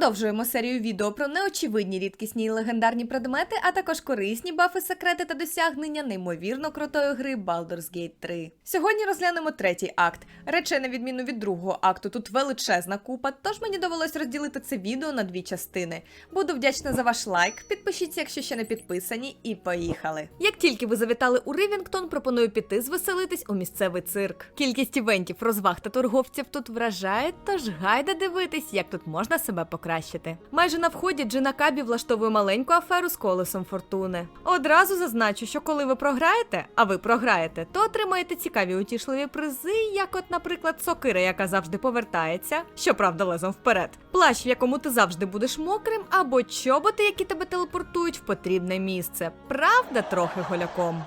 Продовжуємо серію відео про неочевидні рідкісні і легендарні предмети, а також корисні бафи, секрети та досягнення неймовірно крутої гри Baldur's Gate 3. Сьогодні розглянемо третій акт. Речей, на відміну від другого акту, тут величезна купа, тож мені довелось розділити це відео на дві частини. Буду вдячна за ваш лайк, підпишіться, якщо ще не підписані, і поїхали. Як тільки ви завітали у Ривінгтон, пропоную піти звеселитись у місцевий цирк. Кількість івентів, розваг та торговців тут вражає, тож гайда дивитись, як тут можна себе покращити. Майже на вході Джина Кабі влаштовує маленьку аферу з колесом фортуни. Одразу зазначу, що коли ви програєте, а ви програєте, то отримаєте цікаві утішливі призи, як, от, наприклад, сокира, яка завжди повертається, щоправда, лезом вперед, плащ, в якому ти завжди будеш мокрим, або чоботи, які тебе телепортують в потрібне місце. Правда, трохи голяком.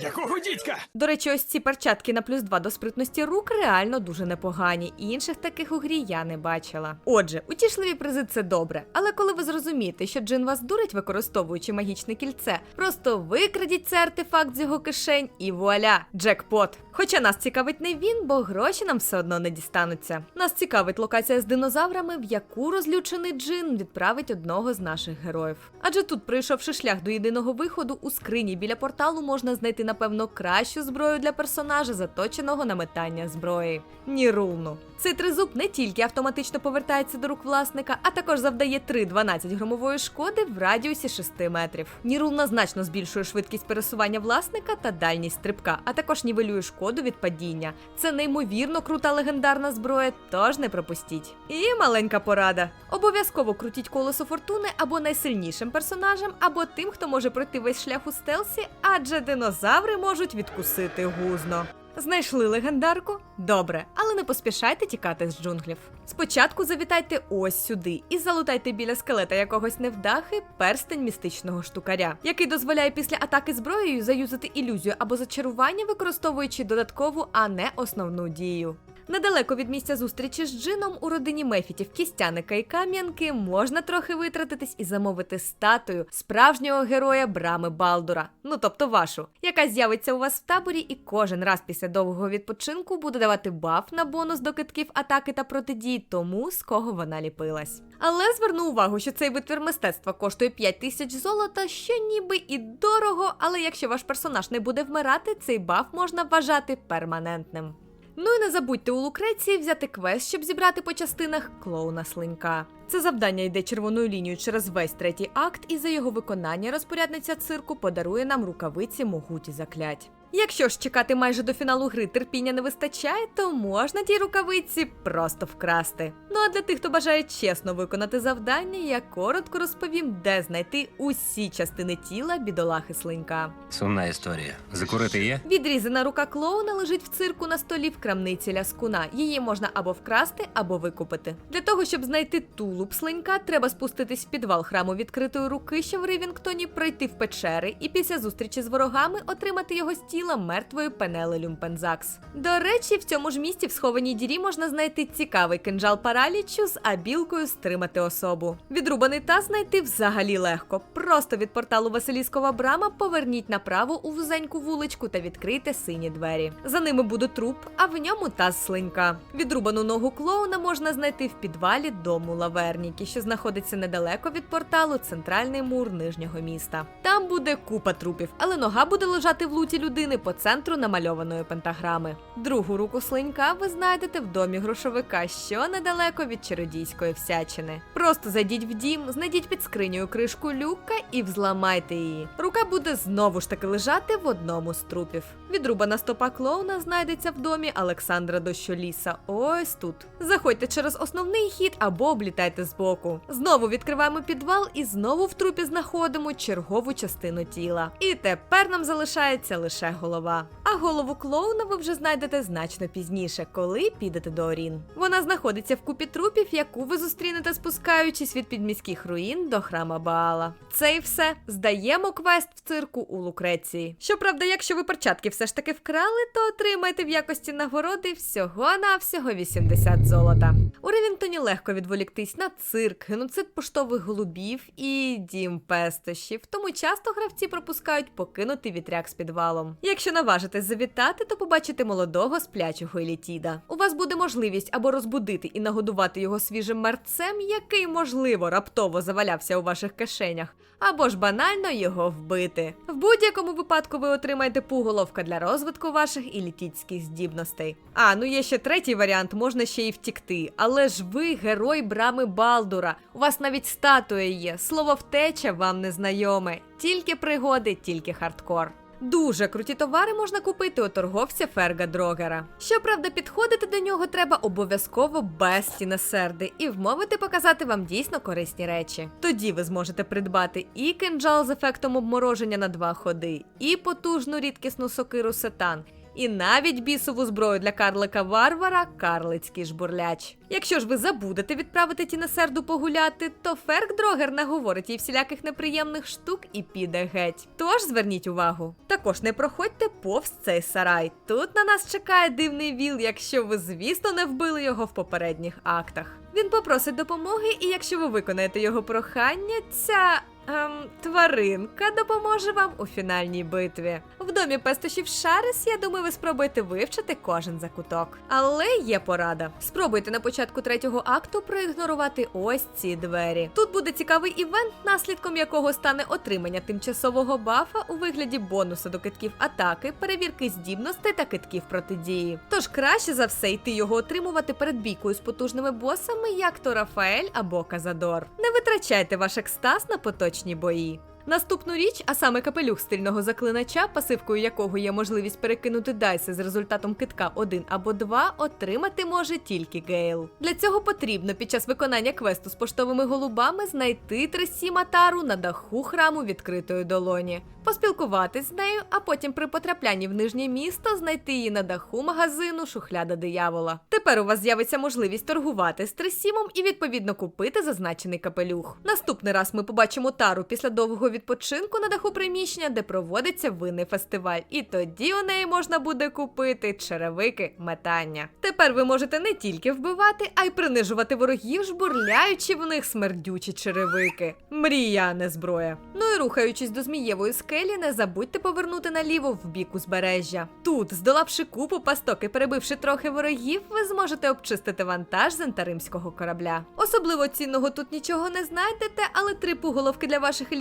Якого дідька? До речі, ось ці перчатки на плюс 2 до спритності рук реально дуже непогані. і Інших таких у грі я не бачила. Отже, утішливі призи це добре. Але коли ви зрозумієте, що Джин вас дурить, використовуючи магічне кільце, просто викрадіть цей артефакт з його кишень і вуаля, джекпот. Хоча нас цікавить не він, бо гроші нам все одно не дістануться. Нас цікавить локація з динозаврами, в яку розлючений Джин відправить одного з наших героїв. Адже тут, пройшовши шлях до єдиного виходу, у скрині біля порталу можна знайти, напевно, кращу зброю для персонажа, заточеного на метання зброї. Нірулну. Цей тризуб не тільки автоматично повертається до рук власника, а також завдає 3-12 громової шкоди в радіусі 6 метрів. Нірулна значно збільшує швидкість пересування власника та дальність стрибка, а також нівелює шкоду від падіння. Це неймовірно крута легендарна зброя, тож не пропустіть. І маленька порада: обов'язково крутіть колесо фортуни або найсильнішим персонажем, або тим, хто може пройти весь шлях у стелсі, адже динозаври можуть відкусити гузно. Знайшли легендарку? Добре, але не поспішайте тікати з джунглів. Спочатку завітайте ось сюди і залутайте біля скелета якогось невдахи перстень містичного штукаря, який дозволяє після атаки зброєю заюзати ілюзію або зачарування, використовуючи додаткову, а не основну дію. Недалеко від місця зустрічі з джином у родині Мефітів, кістяника і кам'янки можна трохи витратитись і замовити статую справжнього героя брами Балдура, ну тобто вашу, яка з'явиться у вас в таборі, і кожен раз після довгого відпочинку буде давати баф на бонус до китків атаки та протидії тому, з кого вона ліпилась. Але зверну увагу, що цей витвір мистецтва коштує 5 тисяч золота, що ніби і дорого, але якщо ваш персонаж не буде вмирати, цей баф можна вважати перманентним. Ну і не забудьте у Лукреції взяти квест, щоб зібрати по частинах клоуна слинька. Це завдання йде червоною лінією через весь третій акт, і за його виконання розпорядниця цирку подарує нам рукавиці могуті заклять. Якщо ж чекати майже до фіналу гри терпіння не вистачає, то можна ті рукавиці просто вкрасти. А для тих, хто бажає чесно виконати завдання, я коротко розповім, де знайти усі частини тіла бідолахи слинька. Сумна історія. Закурити є? Відрізана рука клоуна лежить в цирку на столі в крамниці ляскуна. Її можна або вкрасти, або викупити. Для того, щоб знайти тулуб слинька, треба спуститись в підвал храму відкритої руки, що в Ривінгтоні, пройти в печери і після зустрічі з ворогами отримати його з тіла мертвої пенели Люмпензакс. До речі, в цьому ж місці в схованій дірі можна знайти цікавий кинджал паралічу з абілкою стримати особу. Відрубаний таз знайти взагалі легко. Просто від порталу Василіскова брама поверніть направо у вузеньку вуличку та відкрийте сині двері. За ними буде труп, а в ньому таз слинька. Відрубану ногу клоуна можна знайти в підвалі дому Лаверніки, що знаходиться недалеко від порталу Центральний мур нижнього міста. Там буде купа трупів, але нога буде лежати в луті людини по центру намальованої пентаграми. Другу руку слинька ви знайдете в домі грошовика, що недалеко від чародійської всячини. Просто зайдіть в дім, знайдіть під скринею кришку люка і взламайте її. Рука буде знову ж таки лежати в одному з трупів. Відрубана стопа клоуна знайдеться в домі Олександра Дощоліса. Ось тут. Заходьте через основний хід або облітайте збоку. Знову відкриваємо підвал і знову в трупі знаходимо чергову частину тіла. І тепер нам залишається лише голова. А голову клоуна ви вже знайдете значно пізніше, коли підете до Орін. Вона знаходиться в купі трупів, яку ви зустрінете спускаючись від підміських руїн до храма Баала. Це і все. Здаємо квест в цирку у Лукреції. Щоправда, якщо ви перчатки все ж таки вкрали, то отримайте в якості нагороди всього-навсього 80 золота. У Ревінтоні легко відволіктись на цирк, геноцид поштових голубів і дім пестощів, тому часто гравці пропускають покинути вітряк з підвалом. Якщо наважитесь завітати, то побачите молодого сплячого Елітіда. У вас буде можливість або розбудити і нагодувати його свіжим мерцем, який, можливо, раптово завалявся у ваших кишенях, або ж банально його вбити. В будь-якому випадку ви отримаєте пуголовка для розвитку ваших ілітітських здібностей. А, ну є ще третій варіант, можна ще й втікти. Але ж ви герой брами Балдура. У вас навіть статуя є. Слово втеча вам не знайоме. Тільки пригоди, тільки хардкор. Дуже круті товари можна купити у торговця Ферга Дрогера. Щоправда, підходити до нього треба обов'язково без тінесерди і вмовити показати вам дійсно корисні речі. Тоді ви зможете придбати і кинджал з ефектом обмороження на два ходи, і потужну рідкісну сокиру сетан, і навіть бісову зброю для карлика варвара карлицький жбурляч. Якщо ж ви забудете відправити тінесерду погуляти, то Ферк Дрогер наговорить їй всіляких неприємних штук і піде геть. Тож зверніть увагу. Також не проходьте повз цей сарай. Тут на нас чекає дивний віл, якщо ви, звісно, не вбили його в попередніх актах. Він попросить допомоги, і якщо ви виконаєте його прохання, ця ем, тваринка допоможе вам у фінальній битві. В домі пестощів Шарес, я думаю, ви спробуєте вивчити кожен закуток. Але є порада. Спробуйте на початку третього акту проігнорувати ось ці двері. Тут буде цікавий івент, наслідком якого стане отримання тимчасового бафа у вигляді бонуса до китків атаки, перевірки здібностей та китків протидії. Тож краще за все йти його отримувати перед бійкою з потужними босами, як то Рафаель або Казадор. Не витрачайте ваш екстаз на поточні noční boji. Наступну річ, а саме капелюх стильного заклинача, пасивкою якого є можливість перекинути дайси з результатом китка 1 або 2, отримати може тільки Гейл. Для цього потрібно під час виконання квесту з поштовими голубами знайти Тресі Матару на даху храму відкритої долоні, поспілкуватись з нею, а потім при потраплянні в нижнє місто знайти її на даху магазину Шухляда диявола. Тепер у вас з'явиться можливість торгувати з Тресімом і відповідно купити зазначений капелюх. Наступний раз ми побачимо тару після довгого відпочинку на даху приміщення, де проводиться винний фестиваль, і тоді у неї можна буде купити черевики метання. Тепер ви можете не тільки вбивати, а й принижувати ворогів, жбурляючи в них смердючі черевики. Мрія, не зброя. Ну і рухаючись до змієвої скелі, не забудьте повернути наліво в бік узбережжя. Тут, здолавши купу пасток і перебивши трохи ворогів, ви зможете обчистити вантаж з ентаримського корабля. Особливо цінного тут нічого не знайдете, але три пуголовки для ваших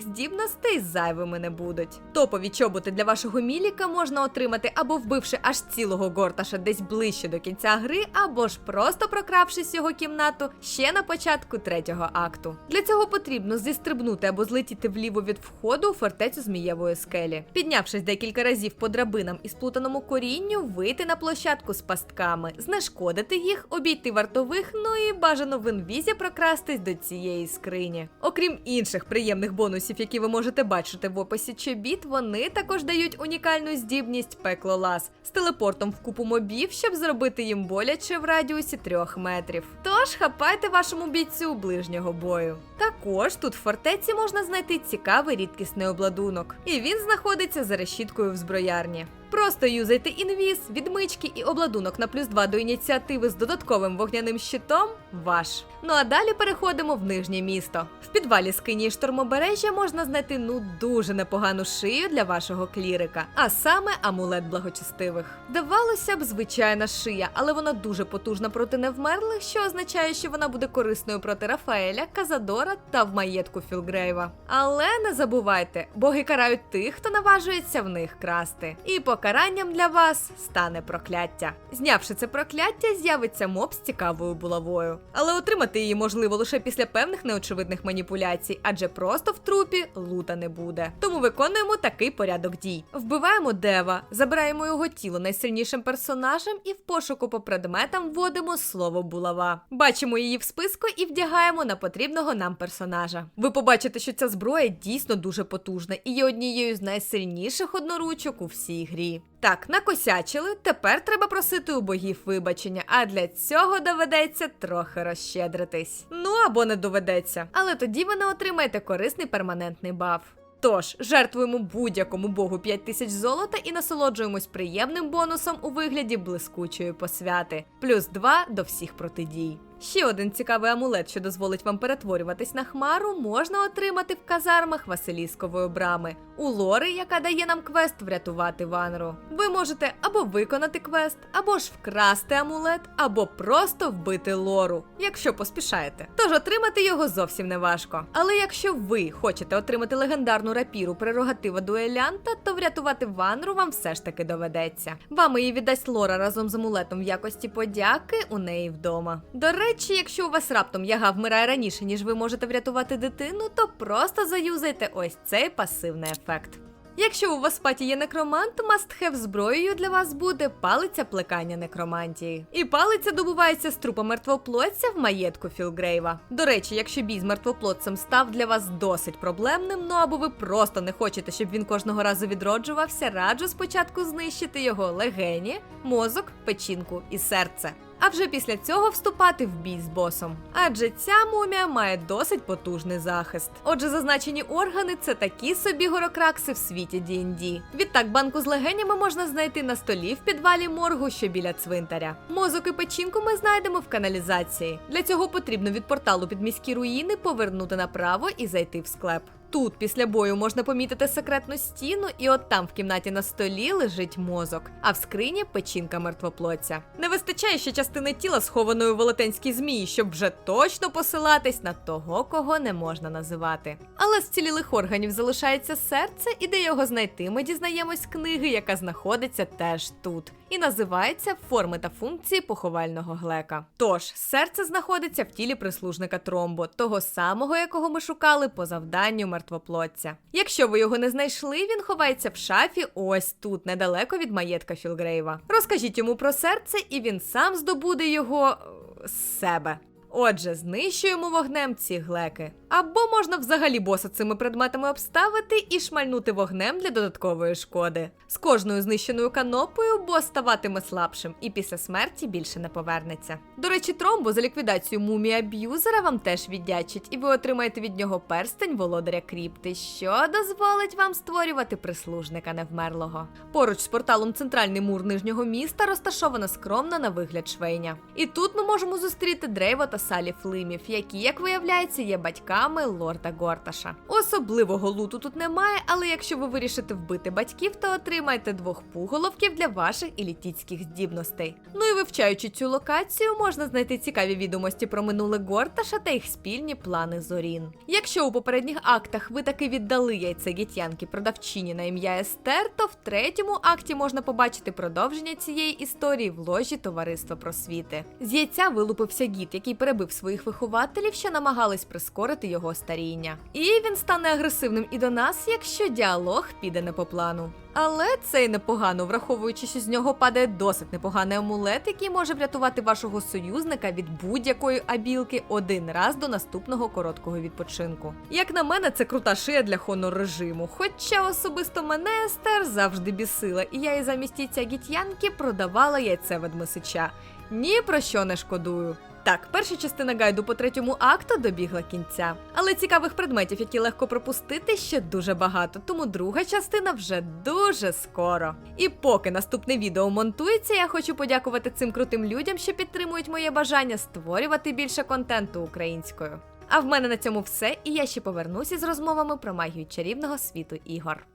елітійських здібностей зайвими не будуть. Топові чоботи для вашого міліка можна отримати або вбивши аж цілого горташа десь ближче до кінця гри, або ж просто прокравшись його кімнату ще на початку третього акту. Для цього потрібно зістрибнути або злетіти вліво від входу у фортецю змієвої скелі. Піднявшись декілька разів по драбинам і сплутаному корінню, вийти на площадку з пастками, знешкодити їх, обійти вартових, ну і бажано в інвізі прокрастись до цієї скрині. Окрім інших приємних бонусів, які ви можете бачити в описі чобіт, вони також дають унікальну здібність пекло лаз з телепортом в купу мобів, щоб зробити їм боляче в радіусі трьох метрів. Тож хапайте вашому бійцю ближнього бою. Також тут в фортеці можна знайти цікавий рідкісний обладунок, і він знаходиться за решіткою в зброярні. Просто юзайте інвіз, відмички і обладунок на плюс 2 до ініціативи з додатковим вогняним щитом ваш. Ну а далі переходимо в нижнє місто. В підвалі скині штормобережжя можна знайти ну дуже непогану шию для вашого клірика, а саме амулет благочестивих. Здавалося б, звичайна шия, але вона дуже потужна проти невмерлих, що означає, що вона буде корисною проти Рафаеля, Казадора та в маєтку Філгрейва. Але не забувайте, боги карають тих, хто наважується в них красти. І покаранням для вас стане прокляття. Знявши це прокляття, з'явиться моб з цікавою булавою. Але отримати її можливо лише після певних неочевидних маніпуляцій, адже просто в трупі лута не буде. Тому виконуємо такий порядок дій: вбиваємо дева, забираємо його тіло найсильнішим персонажем і в пошуку по предметам вводимо слово булава. Бачимо її в списку і вдягаємо на потрібного нам персонажа. Ви побачите, що ця зброя дійсно дуже потужна і є однією з найсильніших одноручок у всій грі. Так, накосячили. Тепер треба просити у богів вибачення, а для цього доведеться трохи розщедритись. Ну або не доведеться. Але тоді ви не отримаєте корисний перманентний баф. Тож, жертвуємо будь-якому богу 5 тисяч золота і насолоджуємось приємним бонусом у вигляді блискучої посвяти, плюс 2 до всіх протидій. Ще один цікавий амулет, що дозволить вам перетворюватись на хмару, можна отримати в казармах Василіскової брами. У Лори, яка дає нам квест врятувати Ванру. Ви можете або виконати квест, або ж вкрасти амулет, або просто вбити Лору, якщо поспішаєте. Тож отримати його зовсім не важко. Але якщо ви хочете отримати легендарну рапіру прерогатива дуелянта, то врятувати Ванру вам все ж таки доведеться. Вам її віддасть Лора разом з амулетом в якості подяки у неї вдома. До речі, якщо у вас раптом яга вмирає раніше, ніж ви можете врятувати дитину, то просто заюзайте ось цей пасивний ефект. Якщо у вас паті є некромант, мастхев зброєю для вас буде палиця плекання некромантії. І палиця добувається з трупа мертвоплотця в маєтку Філгрейва. До речі, якщо бій з мертвоплотцем став для вас досить проблемним, ну або ви просто не хочете, щоб він кожного разу відроджувався, раджу спочатку знищити його легені, мозок, печінку і серце. А вже після цього вступати в бій з босом. Адже ця мумія має досить потужний захист. Отже, зазначені органи це такі собі горокракси в світі D&D. Відтак банку з легенями можна знайти на столі в підвалі моргу, що біля цвинтаря. Мозок і печінку ми знайдемо в каналізації. Для цього потрібно від порталу під міські руїни повернути направо і зайти в склеп. Тут після бою можна помітити секретну стіну, і от там в кімнаті на столі лежить мозок, а в скрині печінка мертвоплотця. Не вистачає ще частини тіла, схованої у велетенській змії, щоб вже точно посилатись на того, кого не можна називати. Але з цілілих органів залишається серце, і де його знайти, ми дізнаємось книги, яка знаходиться теж тут, і називається Форми та функції поховального глека. Тож серце знаходиться в тілі прислужника Тромбо, того самого, якого ми шукали по завданню мертвоплотця. Якщо ви його не знайшли, він ховається в шафі ось тут, недалеко від маєтка Філгрейва. Розкажіть йому про серце, і він сам здобуде його з себе. Отже, знищуємо вогнем ці глеки. Або можна взагалі боса цими предметами обставити і шмальнути вогнем для додаткової шкоди. З кожною знищеною канопою бос ставатиме слабшим і після смерті більше не повернеться. До речі, тромбо за ліквідацію мумії аб'юзера вам теж віддячить, і ви отримаєте від нього перстень володаря кріпти, що дозволить вам створювати прислужника невмерлого. Поруч з порталом центральний мур нижнього міста розташована скромна на вигляд швейня. І тут ми можемо зустріти Дрейва та Салі Флимів, які, як виявляється, є батьками лорда Горташа. Особливого луту тут немає, але якщо ви вирішите вбити батьків, то отримаєте двох пуголовків для ваших елітітських здібностей. Ну і вивчаючи цю локацію, можна знайти цікаві відомості про минуле Горташа та їх спільні плани Зорін. Якщо у попередніх актах ви таки віддали яйце гітянки продавчині на ім'я Естер, то в третьому акті можна побачити продовження цієї історії в ложі товариства просвіти. З яйця вилупився гіт, який перебив своїх вихователів, що намагались прискорити його старіння. І він стане агресивним і до нас, якщо діалог піде не по плану. Але це й непогано, враховуючи, що з нього падає досить непоганий амулет, який може врятувати вашого союзника від будь-якої абілки один раз до наступного короткого відпочинку. Як на мене, це крута шия для хонор режиму. Хоча особисто мене Естер завжди бісила, і я і замість яйця гітянки продавала яйце ведмисича. Ні про що не шкодую. Так, перша частина гайду по третьому акту добігла кінця. Але цікавих предметів, які легко пропустити, ще дуже багато, тому друга частина вже дуже скоро. І поки наступне відео монтується, я хочу подякувати цим крутим людям, що підтримують моє бажання створювати більше контенту українською. А в мене на цьому все, і я ще повернуся з розмовами про магію чарівного світу ігор.